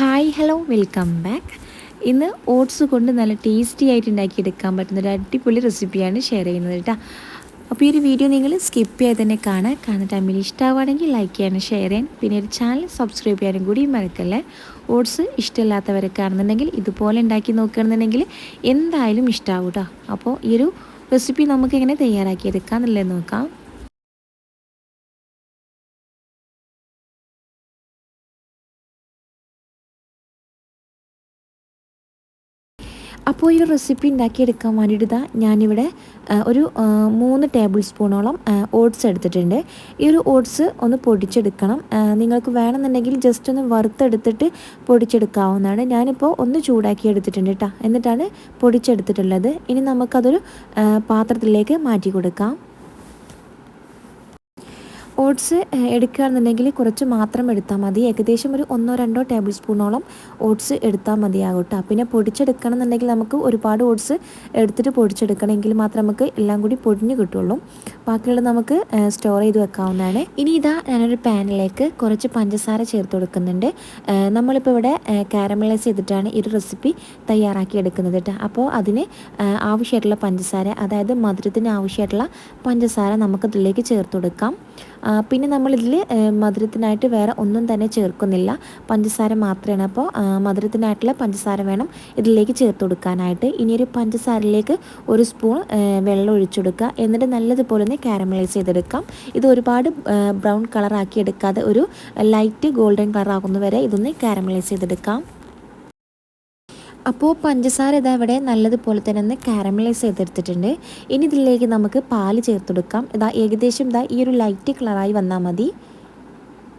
Hi hello welcome back ഇന്ന് oats കൊണ്ട് നല്ല ടേസ്റ്റി ആയിട്ട് ഉണ്ടാക്കിയെടുക്കാൻ പറ്റുന്ന ഒരു അടിപൊളി റെസിപ്പിയാണ് ഷെയർ ചെയ്യുന്നത് കേട്ടോ അപ്പോൾ ഈ ഒരു വീഡിയോ നിങ്ങൾ സ്കിപ്പ് ചെയ്യാതെ തന്നെ കാണാൻ കാണുന്ന ടൈമിൽ ഇഷ്ടമാവുകയാണെങ്കിൽ ലൈക്ക് ചെയ്യാനും ഷെയർ ചെയ്യാൻ പിന്നെ ഒരു ചാനൽ സബ്സ്ക്രൈബ് ചെയ്യാനും കൂടി മറക്കല്ലേ. ഓട്സ് ഇഷ്ടമില്ലാത്തവരൊക്കെയാണെന്നുണ്ടെങ്കിൽ ഇതുപോലെ ഉണ്ടാക്കി നോക്കുകയാണെന്നുണ്ടെങ്കിൽ എന്തായാലും ഇഷ്ടമാവും കേട്ടോ അപ്പോൾ ഈ ഒരു റെസിപ്പി നമുക്ക് എങ്ങനെ തയ്യാറാക്കിയെടുക്കാം എന്നുള്ളത് നോക്കാം. അപ്പോൾ ഈ റെസിപ്പി ഉണ്ടാക്കിയെടുക്കാൻ വേണ്ടിയിട്ട് ഇതാ ഞാനിവിടെ ഒരു മൂന്ന് ടേബിൾ സ്പൂണോളം ഓട്സ് എടുത്തിട്ടുണ്ട്. ഈ ഒരു ഓട്സ് ഒന്ന് പൊടിച്ചെടുക്കണം. നിങ്ങൾക്ക് വേണമെന്നുണ്ടെങ്കിൽ ജസ്റ്റ് ഒന്ന് വറുത്തെടുത്തിട്ട് പൊടിച്ചെടുക്കാവുന്നതാണ്. ഞാനിപ്പോൾ ഒന്ന് ചൂടാക്കി എടുത്തിട്ടുണ്ട് കേട്ടോ എന്നിട്ടാണ് പൊടിച്ചെടുത്തിട്ടുള്ളത്. ഇനി നമുക്കതൊരു പാത്രത്തിലേക്ക് മാറ്റി കൊടുക്കാം ഓട്സ് എടുക്കുകയാണെന്നുണ്ടെങ്കിൽ കുറച്ച് മാത്രം എടുത്താൽ മതി. ഏകദേശം ഒരു ഒന്നോ രണ്ടോ ടേബിൾ സ്പൂണോളം ഓട്സ് എടുത്താൽ മതിയാകും പിന്നെ പൊടിച്ചെടുക്കണം എന്നുണ്ടെങ്കിൽ നമുക്ക് ഒരുപാട് ഓട്സ് എടുത്തിട്ട് പൊടിച്ചെടുക്കണമെങ്കിൽ മാത്രം നമുക്ക് എല്ലാം കൂടി പൊടിഞ്ഞ് കിട്ടുള്ളൂ. ബാക്കിയുള്ളത് നമുക്ക് സ്റ്റോർ ചെയ്ത് വെക്കാവുന്നതാണ്. ഇനി ഇതാ ഞാനൊരു പാനിലേക്ക് കുറച്ച് പഞ്ചസാര ചേർത്ത് കൊടുക്കുന്നുണ്ട്. നമ്മളിപ്പോൾ ഇവിടെ കാരമലൈസ് ചെയ്തിട്ടാണ് ഈ റെസിപ്പി തയ്യാറാക്കി എടുക്കുന്നത് കേട്ടോ അപ്പോൾ അതിന് ആവശ്യമായിട്ടുള്ള പഞ്ചസാര അതായത് മധുരത്തിന് ആവശ്യമായിട്ടുള്ള പഞ്ചസാര നമുക്ക് ഇതിലേക്ക് ചേർത്ത് കൊടുക്കാം. പിന്നെ നമ്മളിതിൽ മധുരത്തിനായിട്ട് വേറെ ഒന്നും തന്നെ ചേർക്കുന്നില്ല. പഞ്ചസാര മാത്രമാണ് അപ്പോൾ മധുരത്തിനായിട്ടുള്ള പഞ്ചസാര വേണം ഇതിലേക്ക് ചേർത്ത് കൊടുക്കാനായിട്ട്. ഇനി ഒരു പഞ്ചസാരയിലേക്ക് ഒരു സ്പൂൺ വെള്ളം ഒഴിച്ചെടുക്കുക എന്നിട്ട് നല്ലതുപോലെ ഒന്ന് കാരമലൈസ് ചെയ്തെടുക്കാം. ഇത് ഒരുപാട് ബ്രൗൺ കളറാക്കി എടുക്കാതെ ഒരു ലൈറ്റ് ഗോൾഡൻ കളർ ആകുന്നവരെ ഇതൊന്ന് കാരമലൈസ് ചെയ്തെടുക്കാം. അപ്പോൾ പഞ്ചസാര ഇതാ ഇവിടെ നല്ലതുപോലെ തന്നെ ഒന്ന് കാരമലൈസ് ചെയ്തെടുത്തിട്ടുണ്ട്. ഇനി ഇതിലേക്ക് നമുക്ക് പാൽ ചേർത്തെടുക്കാം. ഇതാ ഏകദേശം ഇതാ ഈ ഒരു ലൈറ്റ് കളറായി വന്നാൽ മതി.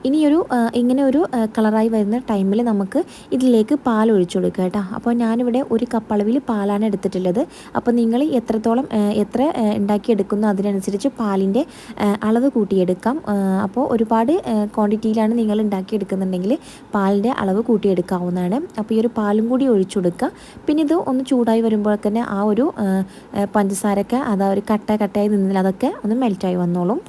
ഇനിയൊരു ഇങ്ങനെ ഒരു കളറായി വരുന്ന ടൈമിൽ നമുക്ക് ഇതിലേക്ക് പാൽ ഒഴിച്ചു കൊടുക്കുക കേട്ടോ. അപ്പോൾ ഞാനിവിടെ ഒരു കപ്പളവിൽ പാലാണ് എടുത്തിട്ടുള്ളത്. അപ്പോൾ നിങ്ങൾ എത്രത്തോളം എത്ര ഉണ്ടാക്കിയെടുക്കുന്നു അതിനനുസരിച്ച് പാലിന്റെ അളവ് കൂട്ടിയെടുക്കാം. അപ്പോൾ ഒരുപാട് ക്വാണ്ടിറ്റിയിലാണ് നിങ്ങൾ ഉണ്ടാക്കിയെടുക്കുന്നുണ്ടെങ്കിൽ പാലിന്റെ അളവ് കൂട്ടിയെടുക്കാവുന്നതാണ്. അപ്പോൾ ഈ ഒരു പാലും കൂടി ഒഴിച്ചു കൊടുക്കുക. പിന്നെ ഇത് ഒന്ന് ചൂടായി വരുമ്പോൾ തന്നെ ആ ഒരു പഞ്ചസാരൊക്കെ അതാ ഒരു കട്ട കട്ടയായി നിന്നില്ല അതൊക്കെ ഒന്ന് മെൽറ്റായി വന്നോളും.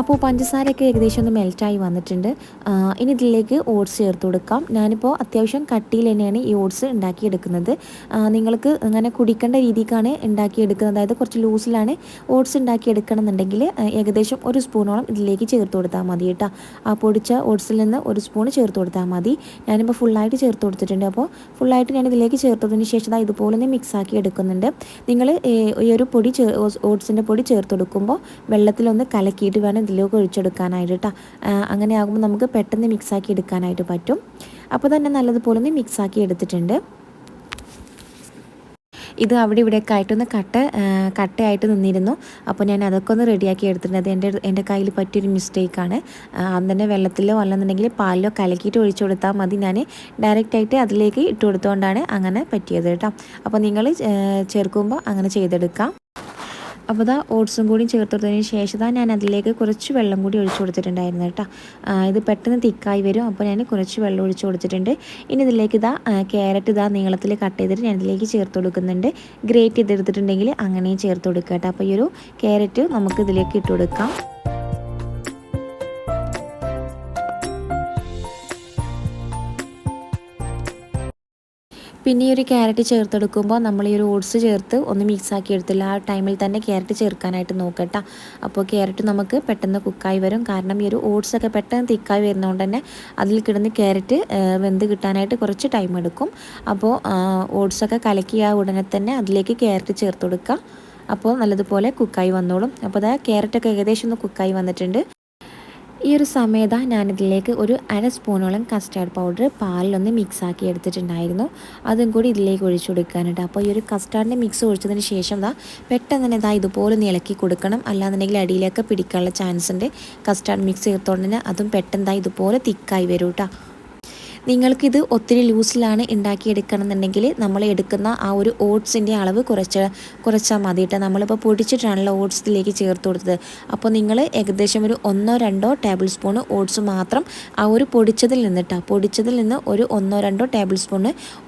അപ്പോൾ പഞ്ചസാരയൊക്കെ ഏകദേശം ഒന്ന് മെൽറ്റായി വന്നിട്ടുണ്ട്. ഇനി ഇതിലേക്ക് ഓട്സ് ചേർത്ത് കൊടുക്കാം. ഞാനിപ്പോൾ അത്യാവശ്യം കട്ടിയിൽ തന്നെയാണ് ഈ ഓട്സ് ഉണ്ടാക്കിയെടുക്കുന്നത്. നിങ്ങൾക്ക് അങ്ങനെ കുടിക്കേണ്ട രീതിക്കാണ് ഉണ്ടാക്കിയെടുക്കുന്നത്. അതായത് കുറച്ച് ലൂസിലാണ് ഓട്സ് ഉണ്ടാക്കിയെടുക്കണം എന്നുണ്ടെങ്കിൽ ഏകദേശം ഒരു സ്പൂണോളം ഇതിലേക്ക് ചേർത്ത് കൊടുത്താൽ മതി കേട്ടോ. ആ പൊടിച്ച ഓട്സിൽ നിന്ന് ഒരു സ്പൂൺ ചേർത്ത് കൊടുത്താൽ മതി. ഞാനിപ്പോൾ ഫുള്ളായിട്ട് ചേർത്ത് കൊടുത്തിട്ടുണ്ട്. അപ്പോൾ ഫുള്ളായിട്ട് ഞാൻ ഇതിലേക്ക് ചേർത്തതിന് ശേഷം ഇതുപോലെ തന്നെ മിക്സ് ആക്കി എടുക്കുന്നുണ്ട്. നിങ്ങൾ ഈ ഒരു പൊടി ഓട്സിന്റെ പൊടി ചേർത്ത് കൊടുക്കുമ്പോൾ വെള്ളത്തിലൊന്ന് കലക്കിയിട്ട് വേണം ഇതിലേക്ക് ഒഴിച്ചെടുക്കാനായിട്ട് കേട്ടോ അങ്ങനെ ആകുമ്പോൾ നമുക്ക് പെട്ടെന്ന് മിക്സാക്കി എടുക്കാനായിട്ട് പറ്റും. അപ്പോൾ തന്നെ നല്ലതുപോലെ ഒന്ന് മിക്സാക്കി എടുത്തിട്ടുണ്ട്. ഇത് അവിടെ ഇവിടെയൊക്കെ ആയിട്ടൊന്ന് കട്ട കട്ടയായിട്ട് നിന്നിരുന്നു. അപ്പോൾ ഞാൻ അതൊക്കെ ഒന്ന് റെഡിയാക്കി എടുത്തിട്ടുണ്ട്. എന്റെ എന്റെ കയ്യിൽ പറ്റിയൊരു മിസ്റ്റേക്കാണ് അന്ന് തന്നെ വെള്ളത്തിലോ അല്ലെന്നുണ്ടെങ്കിൽ പാലിലോ കലക്കിയിട്ട് ഒഴിച്ചു കൊടുത്താൽ മതി. ഞാൻ ഡയറക്റ്റായിട്ട് അതിലേക്ക് ഇട്ട് കൊടുത്തുകൊണ്ടാണ് അങ്ങനെ പറ്റിയത് കേട്ടോ അപ്പോൾ നിങ്ങൾ ചേർക്കുമ്പോൾ അങ്ങനെ ചെയ്തെടുക്കാം. അപ്പോൾ ഇതാ ഓട്സും കൂടി ചേർത്തതിന് ശേഷം ഇതാ ഞാൻ അതിലേക്ക് കുറച്ച് വെള്ളം കൂടി ഒഴിച്ചു കൊടുത്തിട്ടുണ്ടായിരുന്നു കേട്ടോ. ഇത് പെട്ടെന്ന് തിക്കായി വരും. അപ്പോൾ ഞാൻ കുറച്ച് വെള്ളം ഒഴിച്ചു കൊടുത്തിട്ടുണ്ട്. ഇനി ഇതിലേക്ക് ഇതാ ക്യാരറ്റ് ഇതാ നീളത്തിൽ കട്ട് ചെയ്തിട്ട് ഞാൻ ഇതിലേക്ക് ചേർത്ത് കൊടുക്കുന്നുണ്ട് ഗ്രേറ്റ് ചെയ്തെടുത്തിട്ടുണ്ടെങ്കിൽ അങ്ങനെയും ചേർത്ത് കൊടുക്കുക കേട്ടോ. അപ്പോൾ ഈ ഒരു ക്യാരറ്റ് നമുക്ക് ഇതിലേക്ക് ഇട്ട് കൊടുക്കാം പിന്നെ ഈ ഒരു ക്യാരറ്റ് ചേർത്തെടുക്കുമ്പോൾ നമ്മൾ ഈ ഒരു ഓട്സ് ചേർത്ത് ഒന്ന് മിക്സ് ആക്കി എടുത്തില്ല. ആ ടൈമിൽ തന്നെ ക്യാരറ്റ് ചേർക്കാനായിട്ട് നോക്കട്ടോ. അപ്പോൾ ക്യാരറ്റ് നമുക്ക് പെട്ടെന്ന് കുക്കായി വരും. കാരണം ഈ ഒരു ഓട്സ് ഒക്കെ പെട്ടെന്ന് തിക്കായി വരുന്നതുകൊണ്ട് തന്നെ അതിൽ കിടന്ന് ക്യാരറ്റ് വെന്ത് കിട്ടാനായിട്ട് കുറച്ച് ടൈം എടുക്കും. അപ്പോൾ ഓട്സൊക്കെ കലക്കിയ ഉടനെ തന്നെ അതിലേക്ക് ക്യാരറ്റ് ചേർത്ത് കൊടുക്കുക അപ്പോൾ നല്ലതുപോലെ കുക്കായി വന്നോളും. അപ്പോൾ അതാ ക്യാരറ്റൊക്കെ ഏകദേശം ഒന്ന് കുക്കായി വന്നിട്ടുണ്ട്. ഈ ഒരു സമയത്ത് ഞാനിതിലേക്ക് ഒരു അര സ്പൂണോളം കസ്റ്റാർഡ് പൗഡർ പാലിലൊന്ന് മിക്സ് ആക്കി എടുത്തിട്ടുണ്ടായിരുന്നു. അതും കൂടി ഇതിലേക്ക് ഒഴിച്ചു കൊടുക്കാനുണ്ട് അപ്പോൾ ഈ ഒരു കസ്റ്റാർഡിന്റെ മിക്സ് ഒഴിച്ചതിന് ശേഷം ഇതാ പെട്ടെന്ന് തന്നെ ഇതാ ഇതുപോലെ ഒന്ന് ഇളക്കി കൊടുക്കണം. അല്ലാന്നുണ്ടെങ്കിൽ അടിയിലൊക്കെ പിടിക്കാനുള്ള ചാൻസ് ഉണ്ട്. കസ്റ്റാർഡ് മിക്സ് ചേർത്തോണ്ട് തന്നെ അതും പെട്ടെന്ന് ഇതുപോലെ തിക്കായി വരും കേട്ടോ നിങ്ങൾക്കിത് ഒത്തിരി ലൂസിലാണ് ഉണ്ടാക്കിയെടുക്കണമെന്നുണ്ടെങ്കിൽ നമ്മൾ എടുക്കുന്ന ആ ഒരു ഓട്സിന്റെ അളവ് കുറച്ച് കുറച്ചാൽ മതി കേട്ടോ. നമ്മളിപ്പോൾ പൊടിച്ചിട്ടാണല്ലോ ഓട്സിലേക്ക് ചേർത്ത് കൊടുത്തത്. അപ്പോൾ നിങ്ങൾ ഏകദേശം ഒരു ഒന്നോ രണ്ടോ ടേബിൾ സ്പൂൺ ഓട്സ് മാത്രം ആ ഒരു പൊടിച്ചതിൽ നിന്നിട്ടാ പൊടിച്ചതിൽ നിന്ന് ഒരു ഒന്നോ രണ്ടോ ടേബിൾ സ്പൂൺ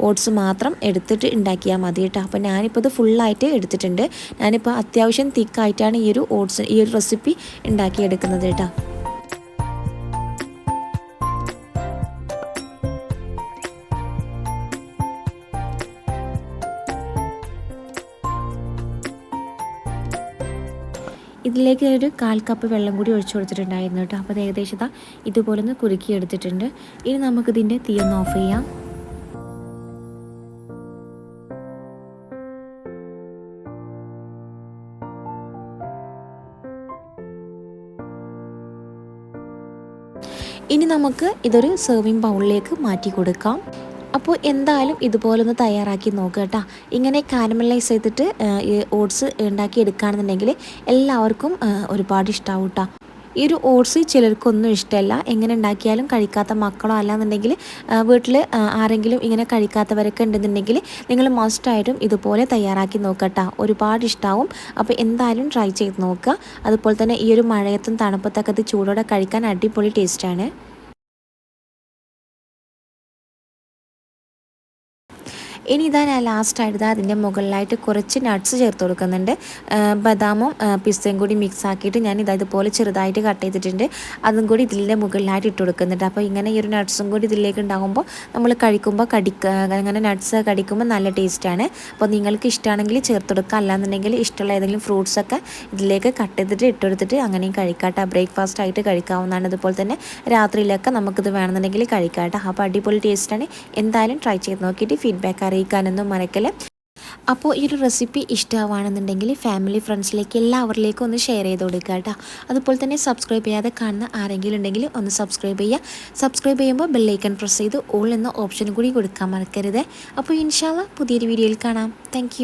ഓട്സ് മാത്രം എടുത്തിട്ട് ഉണ്ടാക്കിയാൽ മതി കേട്ടോ അപ്പോൾ ഞാനിപ്പോൾ ഇത് ഫുള്ളായിട്ട് എടുത്തിട്ടുണ്ട്. ഞാനിപ്പോൾ അത്യാവശ്യം തിക്കായിട്ടാണ് ഈ ഒരു ഓട്സ് ഈ ഒരു റെസിപ്പി ഉണ്ടാക്കിയെടുക്കുന്നത് കേട്ടോ ഇതിലേക്ക് ഒരു കാൽ കപ്പ് വെള്ളം കൂടി ഒഴിച്ചു കൊടുത്തിട്ടുണ്ടായിരുന്നു കേട്ടോ. അപ്പോൾ അത് ഏകദേശം ഇതാ ഇതുപോലെ ഒന്ന് കുറുക്കി എടുത്തിട്ടുണ്ട്. ഇനി നമുക്കിതിന്റെ തീ ഒന്ന് ഓഫ് ചെയ്യാം. ഇനി നമുക്ക് ഇതൊരു സെർവിങ് ബൗളിലേക്ക് മാറ്റി കൊടുക്കാം. അപ്പോൾ എന്തായാലും ഇതുപോലൊന്ന് തയ്യാറാക്കി നോക്കുക കേട്ടോ. ഇങ്ങനെ കാരമലൈസ് ചെയ്തിട്ട് ഓട്സ് ഉണ്ടാക്കി എടുക്കുകയാണെന്നുണ്ടെങ്കിൽ എല്ലാവർക്കും ഒരുപാട് ഇഷ്ടമാവും കേട്ടോ ഈ ഒരു ഓട്സ് ചിലർക്കൊന്നും ഇഷ്ടമല്ല എങ്ങനെ ഉണ്ടാക്കിയാലും കഴിക്കാത്ത മക്കളോ അല്ലാന്നുണ്ടെങ്കിൽ വീട്ടിൽ ആരെങ്കിലും ഇങ്ങനെ കഴിക്കാത്തവരൊക്കെ ഉണ്ടെന്നുണ്ടെങ്കിൽ നിങ്ങൾ മസ്റ്റായിട്ടും ഇതുപോലെ തയ്യാറാക്കി നോക്കട്ടോ ഒരുപാട് ഇഷ്ടമാവും അപ്പോൾ എന്തായാലും ട്രൈ ചെയ്ത് നോക്കുക അതുപോലെ തന്നെ ഈ ഒരു മഴയത്തും തണുപ്പത്തൊക്കെ ചൂടോടെ കഴിക്കാൻ അടിപൊളി ടേസ്റ്റാണ് ഇനി ഇതാ ഞാൻ ലാസ്റ്റായിട്ട് അതിന്റെ മുകളിലായിട്ട് കുറച്ച് നട്ട്സ് ചേർത്ത് കൊടുക്കുന്നുണ്ട്. ബദാമും പിസ്സയും കൂടി മിക്സ് ആക്കിയിട്ട് ഞാൻ ഇതാ ഇതുപോലെ ചെറുതായിട്ട് കട്ട് ചെയ്തിട്ടുണ്ട്. അതും കൂടി ഇതിന്റെ മുകളിലായിട്ട് ഇട്ട് കൊടുക്കുന്നുണ്ട്. അപ്പോൾ ഇങ്ങനെ ഈ ഒരു നട്ട്സും കൂടി ഇതിലേക്ക് ഉണ്ടാകുമ്പോൾ നമ്മൾ കഴിക്കുമ്പോൾ കടിക്ക അങ്ങനെ നട്ട്സ് കടിക്കുമ്പോൾ നല്ല ടേസ്റ്റാണ് അപ്പോൾ നിങ്ങൾക്ക് ഇഷ്ടമാണെങ്കിൽ ചേർത്ത് കൊടുക്കുക. അല്ലാന്നുണ്ടെങ്കിൽ ഇഷ്ടമുള്ള ഏതെങ്കിലും ഫ്രൂട്ട്സൊക്കെ ഇതിലേക്ക് കട്ട് ചെയ്തിട്ട് ഇട്ട് കൊടുത്തിട്ട് അങ്ങനെയും കഴിക്കാട്ടോ. ബ്രേക്ക്ഫാസ്റ്റ് ആയിട്ട് കഴിക്കാവുന്നതാണ് അതുപോലെ തന്നെ. രാത്രിയിലൊക്കെ നമുക്കിത് വേണമെന്നുണ്ടെങ്കിൽ കഴിക്കാട്ടോ. അപ്പോൾ അടിപൊളി ടേസ്റ്റാണ് എന്തായാലും ട്രൈ ചെയ്ത് നോക്കിയിട്ട് ഫീഡ്ബാക്ക് അറിയിക്കാനൊന്നും മറക്കല്ലേ അപ്പോൾ ഈ ഒരു റെസിപ്പി ഇഷ്ടമാണെന്നുണ്ടെങ്കിൽ ഫാമിലി ഫ്രണ്ട്സിലേക്ക് എല്ലാവരിലേക്കും ഒന്ന് ഷെയർ ചെയ്ത് കൊടുക്കുക കേട്ടോ. അതുപോലെ തന്നെ സബ്സ്ക്രൈബ് ചെയ്യാതെ കാണുന്ന ആരെങ്കിലും ഉണ്ടെങ്കിൽ ഒന്ന് സബ്സ്ക്രൈബ് ചെയ്യുക. സബ്സ്ക്രൈബ് ചെയ്യുമ്പോൾ ബെല്ലൈക്കൺ പ്രസ് ചെയ്ത് ഓൾ എന്ന ഓപ്ഷൻ കൂടി കൊടുക്കാൻ മറക്കരുത്. അപ്പോൾ ഇൻഷാല്ല പുതിയൊരു വീഡിയോയിൽ കാണാം. താങ്ക്